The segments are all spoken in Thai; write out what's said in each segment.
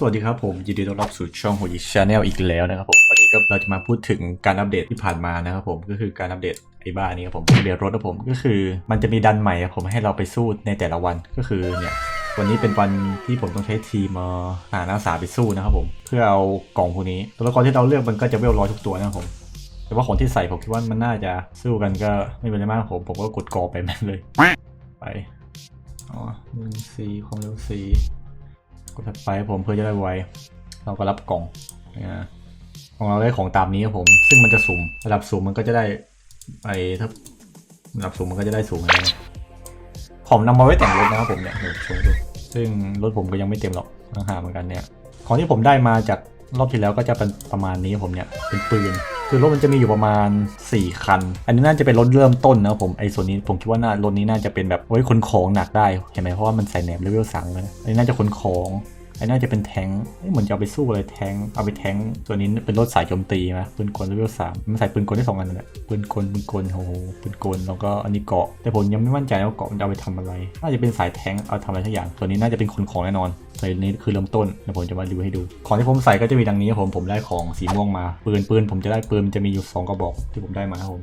สวัสดีครับผมยินดีต้อนรับสู่ช่องโฮยิชาแนลอีกแล้วนะครับผมวันนี้ก็เราจะมาพูดถึงการอัปเดตที่ผ่านมานะครับผมก็คือการอัปเดตไอ้บ้านี้ครับผมอัปเดตรถนะผมก็คือ มันจะมีดันใหม่ครับผมให้เราไปสู้ในแต่ละวันก็คือเนี่ยวันนี้เป็นวันที่ผมต้องใช้ทีมมาหานักศึกษาไปสู้นะครับผมเพื่อเอากล่องพวกนี้ตัวละครที่เราเลือกมันก็จะเวลร้อยทุกตัวนะครับผมแต่ว่าของที่ใส่ผมคิดว่ามันน่าจะสู้กันก็ไม่เป็นไรมากครับผมผมก็กดกอไปแม่งเลยไปอ๋อหนึ่งสี่ความเร็วสี่ ดถัดไปผมเพื่อจะได้ไวเราก็รับกล่องนะของเราได้ของตามนี้ครับผม ซึ่งมันจะสุ่มระดับสูงมันก็จะได้ไอ้ถ้าระดับสูงมันก็จะได้สูงอะไรนะผมนำมาไว้แต่งรถนะครับผมเนี่ยเดี๋ยวโชว์ดูซึ่งรถผมก็ยังไม่เต็มหรอกต่างหากเหมือนกันเนี่ย ของที่ผมได้มาจากรอบที่แล้วก็จะเป็นประมาณนี้ผมเนี่ยเป็นปืน คือรถมันจะมีอยู่ประมาณ 4 คัน อันนี้น่าจะเป็นรถเริ่มต้นนะผมไอ้ส่วนนี้ผมคิดว่าน่ารถนี้น่าจะเป็นแบบไว้ขนของหนักได้เห็นไหมเพราะว่ามันใส่แหนมเลเวลสังเลยนะอันนี้น่าจะขนของ อันนี้น่าจะเป็นแทงเหมือนจะเอาไปสู้อะไรแทง เอาไปแทงตัวนี้เป็นรถสายโจมตีนะปืนกลเลเวลสามมันใส่ปืนกลได้สองอันนั่นแหละปืนกลปืนกลโอ้โหปืนกลแล้วก็อันนี้เกาะ แต่ผมยังไม่มั่นใจว่าเกาะมันจะเอาไปทำอะไร น่าจะเป็นสายแทงเอาทำอะไรสักอย่าง ตัวนี้น่าจะเป็นขนของแน่นอนตัวนี้คือเริ่มต้นเดี๋ยวผมจะมาดูให้ดู ของที่ผมใส่ก็จะมีดังนี้ครับผมผมได้ของสีม่วงมาปืนปืนผมจะได้ปืนมันจะมีอยู่สองกระบอกที่ผมได้มาครับผม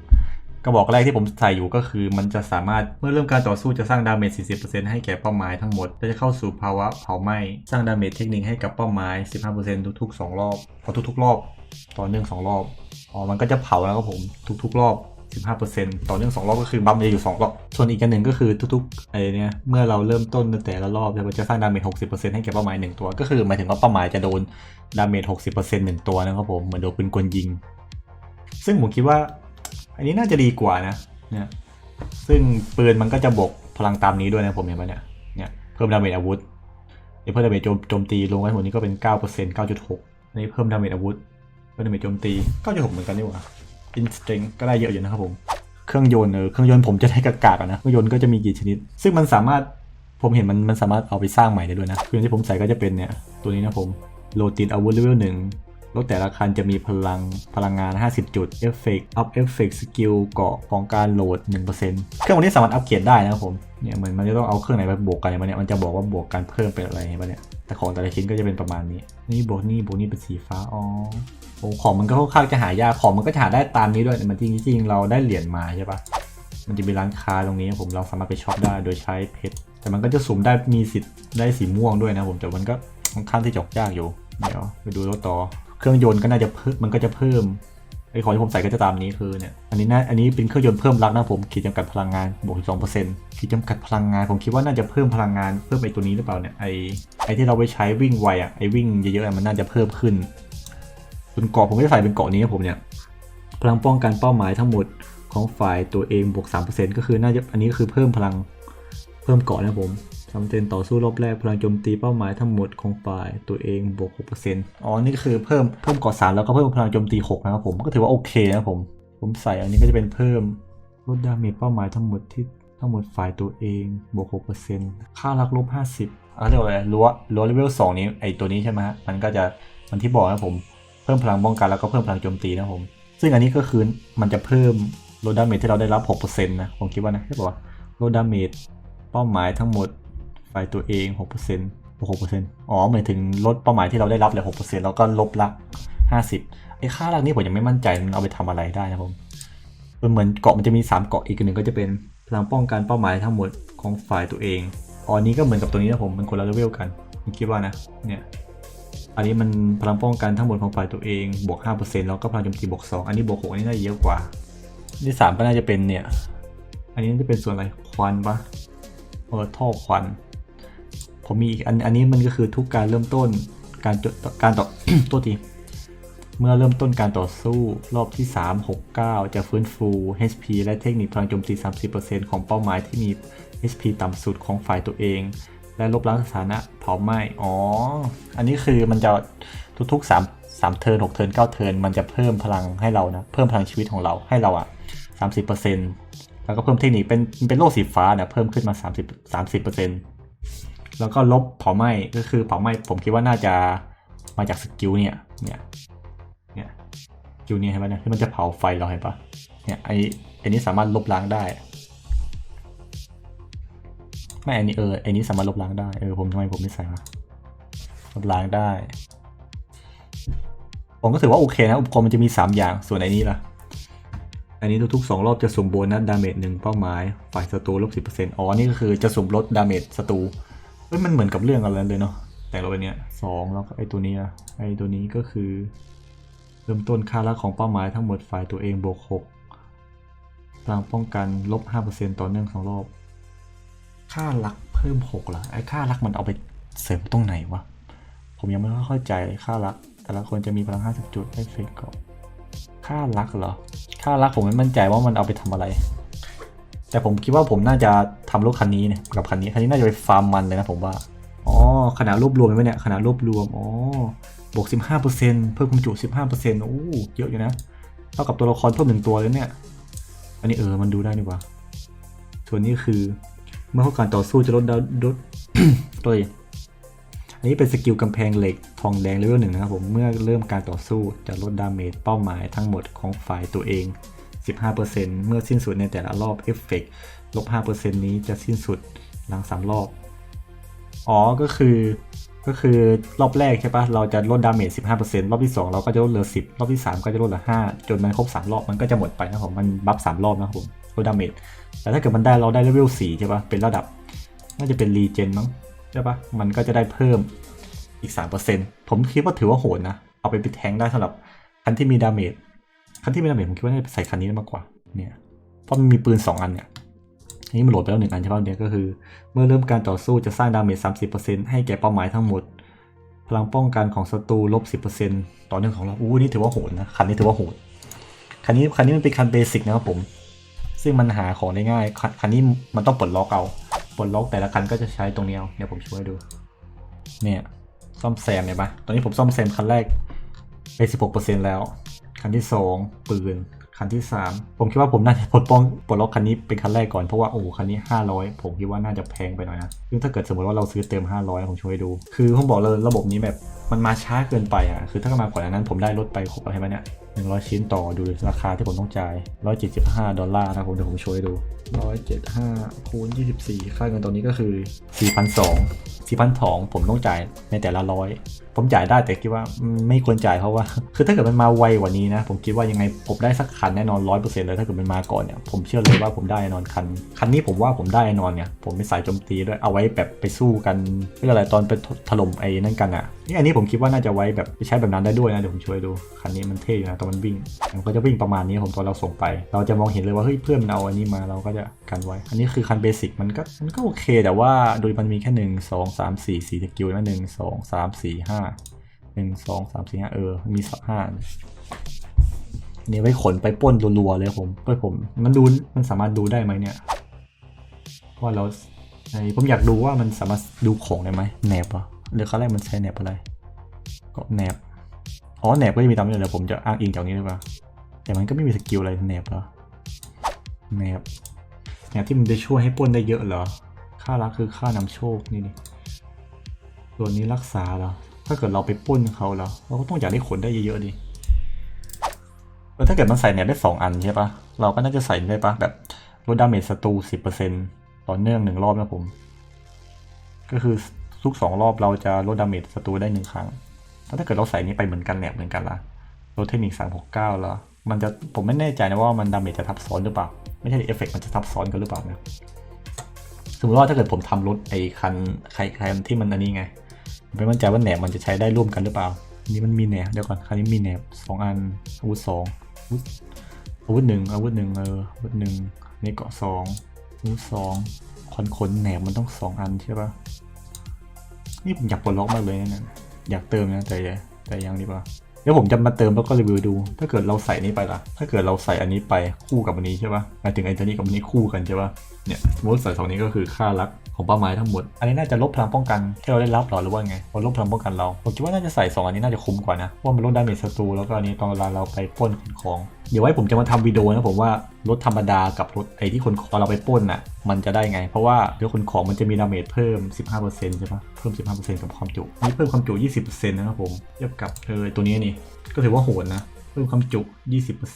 กระบอกแรกที่ผมใส่อยู่ก็คือ มันจะสามารถเมื่อเริ่มการต่อสู้จะสร้างดาเมจ 40%ให้แก่เป้าหมายทั้งหมดและจะเข้าสู่ภาวะเผาไหม้สร้างดาเมจเทคนิคให้กับเป้าหมาย 15%ทุกๆ 2 รอบพอทุกๆ รอบต่อเนื่อง2รอบอ๋อมันก็จะเผาแล้วครับผมทุกๆ รอบ15%ต่อเนื่อง2รอบก็คือบัมจะอยู่2รอบ ส่วนอีกอันหนึ่งก็คือทุกๆไอ้เนี่ยเมื่อเราเริ่มต้นแต่ละรอบมันจะสร้างดาเมจ60%ให้แก่เป้าหมาย1ตัว ก็คือหมายถึงว่าเป้าหมายจะโดนดาเมจ60%หนึ่งตัวนะครับผมเหมือนโดนปืนกลยิง ซึ่งผมคิดว่า อันนี้น่าจะดีกว่านะเนี่ยซึ่งปืนมันก็จะบวกพลังตามนี้ด้วยนะผมเห็นไหมเนี่ยเนี่ยเพิ่มดาเมจอาวุธเดี๋ยวเพิ่มดาเมจโจมโจมตีลงไว้หมดนี้ก็เป็น 9% 9.6อันนี้เพิ่มดาเมจอาวุธเพิ่มดาเมจโจมตี 9.6 เหมือนกันนี่หว่าอินสตริงก็ได้เยอะอยู่นะครับผมเครื่องยนต์เออเครื่องยนต์ผมจะได้กากๆอะนะเครื่องยนต์ก็จะมีกี่ชนิด ซึ่งมันสามารถผมเห็นมันมันสามารถเอาไปสร้างใหม่ได้ด้วยนะเครื่องที่ผมใส่ก็จะเป็นเนี่ยตัวนี้นะผมโลตินอาวุธเลเวลหนึ่ง รถแต่ละคันจะมีพลังพลังงาน 50 จุดเอฟเฟกต์อัพเอฟเฟกต์สกิลเกาะของการโหลด 1%เครื่องวันนี้สามารถอัปเกรดได้นะครับผมเนี่ยเหมือนมันจะต้องเอาเครื่องไหนไปบวกกันเนี่ยมันเนี่ยมันจะบอกว่าบวกกันเพิ่มเป็นอะไรเห็นปะเนี่ยแต่ของแต่ละชิ้นก็จะเป็นประมาณนี้ นี่บวกนี่บวกนี่เป็นสีฟ้าอ๋อโอ้ของมันก็ค่อนข้างจะหายากของมันก็จะหาได้ตามนี้ด้วยมันจริงจริงเราได้เหรียญมาใช่ปะมันจะมีร้านค้าตรงนี้ผมเราสามารถไปช็อปได้โดยใช้เพชรแต่มันก็จะสุ่มได้มีสิทธิ์ได้สีม่วงด้วยนะผมแต่มันก็ค่อนข้างที่จะยากอยู่เดี๋ยวไปดูรถต่อ เครื่องยนต์ก็น่าจะเพิ่มมันก็จะเพิ่มไอ้ของที่ผมใส่ก็จะตามนี้คือเนี่ยอันนี้นะอันนี้เป็นเครื่องยนต์เพิ่มรักนะผมขีดจำกัดพลังงานบวกสองเปอร์เซ็นต์ขีดจำกัดพลังงานผมคิดว่าน่าจะเพิ่มพลังงานเพิ่มไอ้ตัวนี้หรือเปล่าเนี่ยไอ้ไอ้ที่เราไปใช้วิ่งไวอะไอ้วิ่งเยอะๆมันน่าจะเพิ่มขึ้นส่วนเกาะผมก็จะใส่เป็นเกาะนี้ครับผมเนี่ยพลังป้องกันเป้าหมายทั้งหมดของฝ่ายตัวเองบวก3%ก็คือน่าจะอันนี้ก็คือเพิ่มพลังเพิ่มเกาะนะผม สำเร็จต่อสู้รอบแรกพลังโจมตีเป้าหมายทั้งหมดของฝ่ายตัวเองบวก6%อ๋อ นี่ก็คือเพิ่มเพิ่มกาะสามแล้วก็เพิ่มพลังโจมตี 6 นะครับผมก็ถือว่าโอเคนะผม ผมใส่อันนี้ก็จะเป็นเพิ่มลดดาเมจเป้าหมายทั้งหมดที่ทั้งหมดฝ่ายตัวเองบวก6%ค่ารักลบ 50อะเรียกว่าอะไรรั้วรั้วเลเวล2นี้ไอตัวนี้ใช่ไหมฮะมันก็จะมันที่บอกนะผมเพิ่มพลังป้องกันแล้วก็เพิ่มพลังโจมตีนะผม ซึ่งอันนี้ก็คือมันจะเพิ่มลดดาเมจที่เราได้รับ 6%นะผมคิดว่านะใช่ป่าวะลดดาเมจเป้าหมายทั้งหมด ฝ่ายตัวเอง6%บวก6%อ๋อหมายถึงลดเป้าหมายที่เราได้รับเลย6%แล้วก็ลบละ50ไอ้ค่าลักนี้ผมยังไม่มั่นใจมันเอาไปทำอะไรได้นะผมมันเหมือนเกาะมันจะมี 3 เกาะอีกหนึ่งก็จะเป็นพลังป้องกันเป้าหมายทั้งหมดของฝ่ายตัวเองอ๋ออันนี้ก็เหมือนกับตัวนี้นะผมมันคนละเลเวลกันผมคิดว่านะเนี่ยอันนี้มันพลังป้องกันทั้งหมดของฝ่ายตัวเองบวก5%แล้วก็พลังโจมตีบวก2อันนี้บวก6อันนี้น่าจะเยอะกว่าที่สามก็น่าจะเป็นเนี่ย อันนี้จะเป็นส่วนอะไรควันปะเออท่อควัน ผมมีอีกอันอันนี้มันก็คือทุกการเริ่มต้นการการต่อตัวทีเมื่อเริ่มต้นการต่อสู้รอบที่ 3 6 9 จะฟื้นฟู HP และเทคนิคพลังโจมตี 30%ของเป้าหมายที่มี HP ต่ำสุดของฝ่ายตัวเอง และลบล้างสถานะเผาไหม้ อ๋อ อันนี้คือมันจะทุกๆ 3 3เทิร์น6เทิร์น9เทิร์นมันจะเพิ่มพลังให้เรานะ เพิ่มพลังชีวิตของเราให้เราอะ30%แล้วก็เพิ่มเทคนิคเป็นเป็นโล่สีฟ้านี่ยเพิ่มขึ้นมา 30 30% แล้วก็ลบเผาไหม้ก็คือเผาไหม้ผมคิดว่าน่าจะมาจากสกิลเนี่ยเนี่ยเนี่ยสกิลนี้เห็นไหมเนี่ยที่มันจะเผาไฟเราเห็นปะเนี่ยไอไอนี้สามารถลบล้างได้ไม่อันนี้เออไอนี้สามารถลบล้างได้เออผมทำไมผมไม่ใส่มาลดล้างได้ ผมก็ถือว่าโอเคนะอุปกรณ์มันจะมี 3 อย่างส่วนไอ้นี้ล่ะ อันนี้ทุกๆ2รอบจะสุ่มโบนัสดาเมจหนึ่งเป้าหมายฝ่ายศัตรูลบสิอ๋อนี่ก็คือจะสุ่มลดดาเมจศัตรู เฮ้ยมันเหมือนกับเรื่องอะไรเลยเนาะแต่เราเป็นเนี้ยสองแล้วก็ไอ้ตัวนี้อะไอ้ตัวนี้ก็คือ เริ่มต้นค่ารักของเป้าหมายทั้งหมดฝ่ายตัวเองบวกหกพลังป้องกันลบห้าเปอร์เซ็นต่อเนื่องสองรอบ ค่ารักเพิ่มหกเหรอไอ้ค่ารักมันเอาไปเสริมตรงไหนวะ ผมยังไม่ค่อยเข้าใจค่ารัก แต่ละคนจะมีพลังห้าสิบจุดได้เฟกก่อนค่ารักเหรอ ค่ารักผมไม่มั่นใจว่ามันเอาไปทำอะไร แต่ผมคิดว่าผมน่าจะทำรถคันนี้เนี่ยกับคันนี้คันนี้น่าจะไปฟาร์มมันเลยนะผมว่าอ๋อขนาดรวบรวมไหมเนี่ยขนาดรวบรวมอ๋อบวก 15%เพิ่มความจุ 15%โอ้เยอะอยู่นะเท่ากับตัวละครเพิ่มหนึ่งตัวเลยเนี่ย อันนี้เออมันดูได้นี่ว่าส่วนนี้คือเมื่อเข้าการต่อสู้จะลดดาวลดตัวเองอันนี้เป็นสกิลกำแพงเหล็กทองแดงเลเวลหนึ่งนะครับผมเมื่อเริ่มการต่อสู้จะลดดาเมจเป้าหมายทั้งหมดของฝ่ายตัวเอง 15%เมื่อสิ้นสุดในแต่ละรอบเอฟเฟกต์ลบ5%นี้จะสิ้นสุดหลัง 3 รอบ อ๋อ ก็คือ ก็คือรอบแรกใช่ปะเราจะลดดาเมจ 15%รอบที่ 2 เราก็จะลดเหลือ 10 รอบที่ 3 ก็จะลดเหลือ 5 จนมันครบ 3 รอบมันก็จะหมดไปนะครับผม มันบัฟ 3 รอบนะผมลดดาเมจ แต่ถ้าเกิดมันได้เราได้เลเวล 4 ใช่ปะเป็นระดับ น่าจะเป็นรีเจนมั้ง ใช่ปะมันก็จะได้เพิ่มอีก 3%ผมคิดว่าถือว่าโหดนะ เอาไปปิดแทงได้สำหรับคันที่มีดาเมจ คันที่มีดาเมจผมคิดว่าน่าจะใส่คันนี้ได้มากกว่าเนี่ยเพราะมันมีปืน 2 อันเนี่ยอันนี้มันโหลดไปแล้วหนึ่งอันใช่ป่ะเนี่ยก็คือ เมื่อเริ่มการต่อสู้จะสร้างดาเมจ30%ให้แก่เป้าหมายทั้งหมด พลังป้องกันของศัตรูลบ10%ต่อเนื่องของเราอู้นี่ถือว่าโหดนะคันนี้ถือว่าโหดคันนี้คันนี้มันเป็นคันเบสิกนะครับผม ซึ่งมันหาของได้ง่ายคันคันนี้มันต้องปลดล็อกเอาปลดล็อกแต่ละคันก็จะใช้ตรงนี้เอาเดี๋ยวผมช่วยดู เนี่ยซ่อมแซมเนี่ยปะตอนนี้ผมซ่อมแซมคันแรกไป16%แล้ว คันที่ 2 ปืน คันที่ 3 ผมคิดว่าผมน่าจะปลดป้องปลดล็อกคันนี้เป็นคันแรกก่อนเพราะว่าโอ้โหคันนี้ 500 ผมคิดว่าน่าจะแพงไปหน่อยนะซึ่งถ้าเกิดสมมติว่าเราซื้อเต็ม 500 ผมช่วยดู คือผมบอกเลยระบบนี้แบบมันมาช้าเกินไปอะ คือถ้ามาก่อนอันนั้นผมได้ลดไปครบแล้วใช่ไหมเนี่ย100ชิ้นต่อดูราคาที่ผมต้องจ่าย175ดอลลาร์นะผมเดี๋ยวผมช่วยดู175คูณ24ค่าเงินตอนนี้ก็คือ4,200 4,200ผมต้องจ่ายในแต่ละร้อย ผมจ่ายได้แต่คิดว่าไม่ควรจ่ายเพราะว่า คือถ้าเกิดมันมาไวกว่านี้นะ ผมคิดว่ายังไงผมได้สักคันแน่นอนร้อยเปอร์เซ็นต์เลยถ้าเกิดมันมาก่อนเนี่ยผมเชื่อเลยว่าผมได้แน่นอนคันคันนี้ผมว่าผมได้แน่นอนเนี่ยผมเป็นสายโจมตีด้วยเอาไว้แบบไปสู้กันเรื่องอะไรตอนไปถล่มไอ้นั่นกันอะนี่อันนี้ผมคิดว่าน่าจะไว้แบบไปใช้แบบนั้นได้ด้วยนะเดี๋ยวผมช่วยดูคันนี้มันเท่อยู่นะตอนมันวิ่งมันก็จะวิ่งประมาณนี้ผมตอนเราส่งไป เราจะมองเห็นเลยว่าเฮ้ยเพื่อนมันเอาอันนี้มาเราก็จะกันไว้ อันนี้คือคันเบสิกมันก็มันก็โอเค แต่ว่าโดยมันมีแค่หนึ่งสองสามสี่สี่สกิลนะหนึ่งสองสามสี่ห้า หนึ่งสองสามสี่ห้าเออ มีสักห้าเนี่ยไว้ขนไปป้นรัวๆเลยผมเพื่อผม มันดูมันสามารถดูได้ไหมเนี่ยว่าเราไอผมอยากดูว่ามันสามารถดูของได้ไหมแหนบเหรอหรือครั้งแรกมันใช้แหนบอะไร ก็แหนบอ๋อแหนบก็จะมีตามนี้เลยวผมจะอ้างอิงจากนี้หรือเปล่าแต่มันก็ไม่มีสกิลอะไรแหนบเหรอแหนบแหนบที่มันจะช่วยให้ป้นได้เยอะเหรอค่ารักคือค่านำโชคนี่นี่ส่วนนี้รักษาเหรอ ถ้าเกิดเราไปปล้นเขาแล้ว เราก็ต้องอยากได้ขนได้เยอะๆดิเออถ้าเกิดมันใส่เนี่ยได้สองอันใช่ปะเราก็น่าจะใส่ได้ปะแบบลดดาเมจศัตรูสิบเปอร์เซ็นต่อเนื่องหนึ่งรอบนะผม ก็คือทุกสองรอบเราจะลดดาเมจศัตรูได้หนึ่งครั้งถ้าเกิดเราใส่นี้ไปเหมือนกันแหนบเหมือนกันละลดเทคนิคสามหกเก้าแล้ว มันจะผมไม่แน่ใจนะว่ามันดาเมจจะทับซ้อนหรือเปล่า ไม่ใช่เอฟเฟกต์มันจะทับซ้อนกันหรือเปล่านะ สมมติว่าถ้าเกิดผมทำรถไอ้คันใครใครที่มันอันนี้ไง ไม่มั่นใจว่าแหนบมันจะใช้ได้ร่วมกันหรือเปล่า นี่มันมีแหนบเดี๋ยวก่อนคราวนี้มีแหนบสองอันอาวุธสองอาวุธอาวุธหนึ่งอาวุธหนึ่งเอออาวุธหนึ่งนี่เกาะสองอาวุธสองคอนขนแหนบมันต้องสองอันใช่ปะนี่ผมอยากปลดล็อกมากเลยนะี่ยอยากเติมนะแต่แต่ยังดีกว่า เดี๋ยวผมจะมาเติมแล้วก็รีวิวดู ถ้าเกิดเราใส่นี้ไปล่ะ ถ้าเกิดเราใส่อันนี้ไปคู่กับอันนี้ใช่ปะหมายถึงไอ้ตัวนี้กับอันนี้คู่กันใช่ปะเนี่ยสมมติใส่สองนี้ก็คือค่ารักของเป้าหมายทั้งหมด อันนี้น่าจะลบพลังป้องกันที่เราได้รับหรอหรือว่าไงพอลบพลังป้องกันเรา ผมคิดว่าน่าจะใส่ 2 อันนี้น่าจะคุ้มกว่านะ เพราะมันลดดาเมจศัตรูแล้วก็อันนี้ตอนเวลาเราไปปล้นของ เดี๋ยวไว้ผมจะมาทำวิดีโอนะผมว่า รถธรรมดากับรถไอที่คนของเราไปป้นน่ะ มันจะได้ไง เพราะว่าเดี๋ยวขนของมันจะมีดาเมจเพิ่ม 15%ใช่ปะเพิ่ม 15%กับความจุนี่เพิ่มความจุ 20%นะครับผมเทียบกับเออตัวนี้นี่ ก็ถือว่าโหดนะ เพิ่มความจุ 20%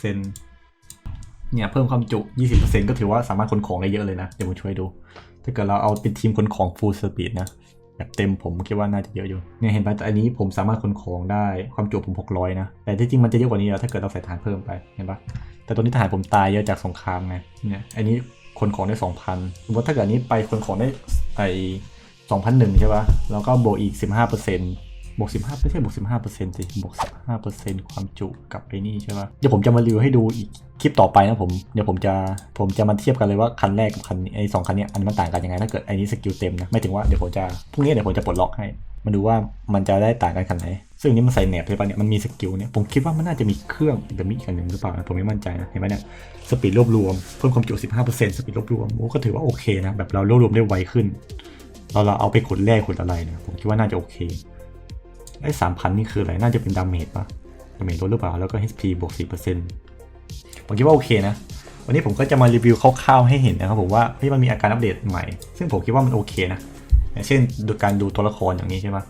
เนี่ยเพิ่มความจุ 20%ก็ถือว่าสามารถขนของได้เยอะเลยนะ เดี๋ยวผมช่วยดู ถ้าเกิดเราเอาเป็นทีมขนของ full speed นะ แบบเต็มผมคิดว่าน่าจะเยอะอยู่เนี่ยเห็นปะแต่อันนี้ผมสามารถขนของได้ความจุผม 600 นะ แต่ที่จริงมันจะเยอะกว่านี้แล้วถ้าเกิดเราใส่ฐานเพิ่มไปเห็นปะแต่ตัวนี้ฐานผมตายเยอะจากสงครามไงเนี่ยอันนี้ขนของได้ 2,000สมมติถ้าเกิดนนี้ไปขนของได้ไอ2,001ใช่ปะแล้วก็บวกอีก 15% บวก15ไม่ใช่บวก15%สิบวก15%ความจุกับไอ้นี่ใช่ปะเดี๋ยวผมจะมารีวิวให้ดูอีกคลิปต่อไปนะผมเดี๋ยวผมจะผมจะมาเทียบกันเลยว่าคันแรกกับคันนี้ไอ้สองคันนี้อันมันต่างกันยังไงถ้าเกิดไอ้นี้สกิลเต็มนะไม่ถึงว่าเดี๋ยวผมจะพรุ่งนี้เดี๋ยวผมจะปลดล็อกให้มาดูว่ามันจะได้ต่างกันขนาดไหน ซึ่งนี้มันใส่แหนบใช่ปะเนี่ย มันมีสกิลเนี่ย ผมคิดว่ามันน่าจะมีเครื่องแบบนี้อีกอันหนึ่งหรือเปล่านะ ผมไม่มั่นใจนะ เห็นไหมเนี่ย สปีดรวบรวม เพิ่มความจุ 15%สปีดรวบรวม โอ้ ก็ถือว่าโอเคนะ แบบเรารวบรวมได้ไวขึ้น เราเราเอาไปขนแร่ขนอะไรเนี่ย ผมคิดว่าน่าจะโอเค ไอ้สามพันนี่คืออะไร น่าจะเป็นดาเมจปะดาเมจลดหรือเปล่า แล้วก็ HP บวก 4%ผมคิดว่าโอเคนะ วันนี้ผมก็จะมารีวิวคร่าวๆให้เห็นนะครับผมว่าเฮ้ยมันมีอาการอัปเดตใหม่ ซึ่งผมคิดว่ามันโอเคนะอย่างเช่นดูการดูตัวละครอย่างนี้ใช่ปะ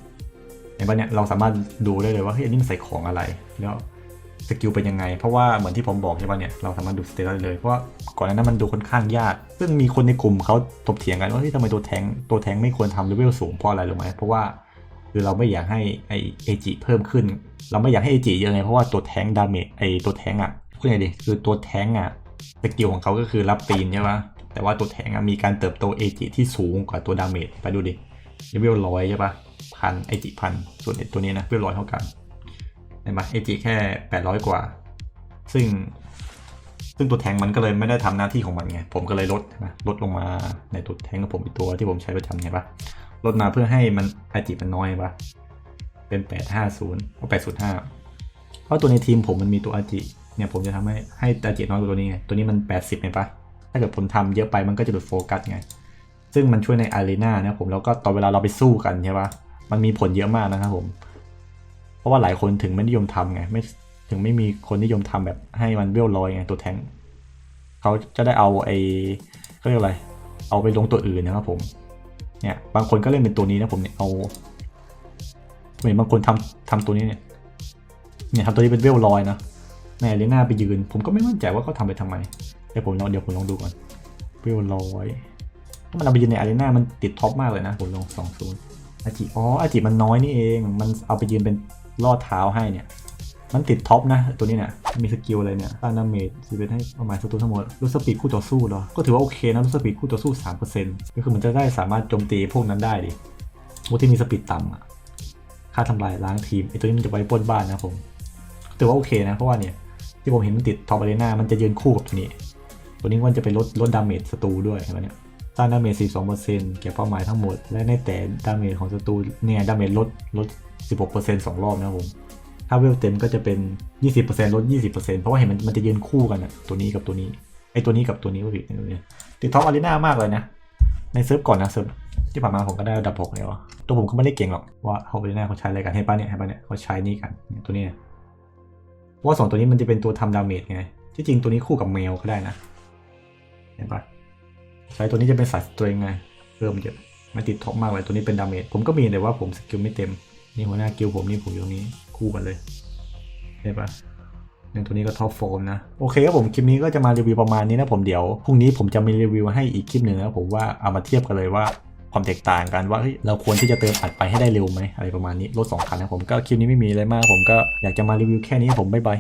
เห็นปะเนี่ยเราสามารถดูได้เลยว่าเฮ้ยอันนี้มันใส่ของอะไร แล้วสกิลเป็นยังไง เพราะว่าเหมือนที่ผมบอกใช่ปะเนี่ยเราสามารถดูสเตตัสได้เลย เพราะว่าก่อนหน้านั้นมันดูค่อนข้างยาก ซึ่งมีคนในกลุ่มเขาถกเถียงกันว่าเฮ้ยทำไมตัวแทงตัวแทงไม่ควรทำเลเวลสูงเพราะอะไรรู้ไหมเพราะว่า คือเราไม่อยากให้ไอเอจิเพิ่มขึ้น เราไม่อยากให้เอจิเยอะไงเพราะว่าตัวแทงดาเมจไอตัวแทงอะพูดยังไงดีคือตัวแทงอะสกิลของเขาก็คือรับตีนใช่ปะแต่ว่าตัวแทงอะมีการเติบโตเอจิที่สูงกว่าตัวดาเมจไปดูดิเลเวลร้อยใช่ปะพันไอจิพันส่วนตัวนี้นะเลเวลร้อยเท่ากันเห็นปะไอจิแค่แปดร้อยกว่า ซึ่งซึ่งตัวแทงมันก็เลยไม่ได้ทำหน้าที่ของมันไง ผมก็เลยลดนะลดลงมาในตัวแทงของผมอีกตัวที่ผมใช้ประจำเห็นปะ ลดมาเพื่อให้มันไอจิมันน้อยปะเป็นแปดห้าศูนย์เอาแปดศูนย์ห้าเพราะตัวในทีมผมมันมีตัวอาจิเนี่ยผมจะทำให้ให้อาจิน้อยกว่าตัวนี้ไง ตัวนี้มันแปดสิบเห็นปะถ้าเกิดผมทำเยอะไปมันก็จะหลุดโฟกัสไง ซึ่งมันช่วยในอารีนานะผมแล้วก็ตอนเวลาเราไปสู้กันใช่ปะมันมีผลเยอะมากนะครับผม เพราะว่าหลายคนถึงไม่นิยมทำไงไม่ถึงไม่มีคนนิยมทำแบบให้มันเวลลอยไงตัวแทงเขาจะได้เอาไอ้เขาเรียกอะไร เอาไปลงตัวอื่นนะครับผม เนี่ยบางคนก็เล่นเป็นตัวนี้นะผมเนี่ยเอาเห็นบางคนทำทำตัวนี้เนี่ยเนี่ยทำตัวนี้เป็นเวลลอยนะในอารีนาไปยืน ผมก็ไม่มั่นใจว่าเขาทำไปทำไมเดี๋ยวผมลองเดี๋ยวผมลองดูก่อนเวลลอยถ้ามันเอาไปยืนในอารีนามันติดท็อปมากเลยนะผมลงสองศูนย์อาจิอ๋ออาจิมันน้อยนี่เอง มันเอาไปยืนเป็นล่อเท้าให้เนี่ย มันติดท็อปนะ ตัวนี้เนี่ยมีสกิลอะไรเนี่ยต้านดาเมจสิเป็นให้ประมาณศัตรูทั้งหมดรูสปีดคู่ต่อสู้เหรอก็ถือว่าโอเคนะรูสปีดคู่ต่อสู้3%ก็คือมันจะได้สามารถโจมตีพวกนั้นได้ดิพวกที่มีสปีดต่ำอะค่าทำลายล้างทีมไอตัวนี้มันจะไว้ป้นบ้านนะผมถือว่าโอเคนะเพราะว่าเนี่ยที่ผมเห็นมันติดท็อปอารีนามันจะยืนคู่กับตัวนี้ ตัวนี้มันจะไปลดลดดาเมจศัตรูด้วยเห็นไหมเนี่ยสร้างดาเมจ 42%เก็บเป้าหมายทั้งหมด และในแต่ดาเมจของศัตรูเนี่ยดาเมจลดลด 16%สองรอบนะครับผม ถ้าเวลเต็มก็จะเป็น 20%ลด 20%เพราะว่าเห็นมันมันจะยืนคู่กันอะตัวนี้กับตัวนี้ไอตัวนี้กับตัวนี้ก็ผิดเนี่ยติดท็อปอารีนามากเลยนะ ในเซิร์ฟก่อนนะเซิร์ฟที่ผ่านมาผมก็ได้ระดับ6แล้วะตัวผมก็ไม่ได้เก่งหรอกว่าเขาอารีนาเขาใช้อะไรกันเห็นปะเนี่ยเห็นปะเนี่ยเขาใช้นี่กันเนี่ยตัวนี้ว่าสองตัวนี้มันจะเป็นตัวทำดาเมจไงที่จริงตัวนี้คู่กับเมลก็ได้นะเห็นปะใช้ตัวนี้จะเป็นสายสตริงไงเพิ่มเยอะมันติดท็อปมากเลยตัวนี้เป็นดาเมจผมก็มีแต่ว่าผมสกิลไม่เต็มนี่หัวหน้ากิลผมนี่ผมอยู่ตรงนี้ คู่กันเลยเห็นปะอย่างตัวนี้ก็ท็อปโฟมนะ โอเคครับผมคลิปนี้ก็จะมารีวิวประมาณนี้นะผมเดี๋ยวพรุ่งนี้ผมจะมีรีวิวให้อีกคลิปหนึ่งนะผมว่าเอามาเทียบกันเลยว่าความแตกต่างกันว่าเราควรที่จะเติมอัดไปให้ได้เร็วไหมอะไรประมาณนี้รถสองคันนะผมก็คลิปนี้ไม่มีอะไรมาก ผมก็อยากจะมารีวิวแค่นี้ผมบ๊ายบาย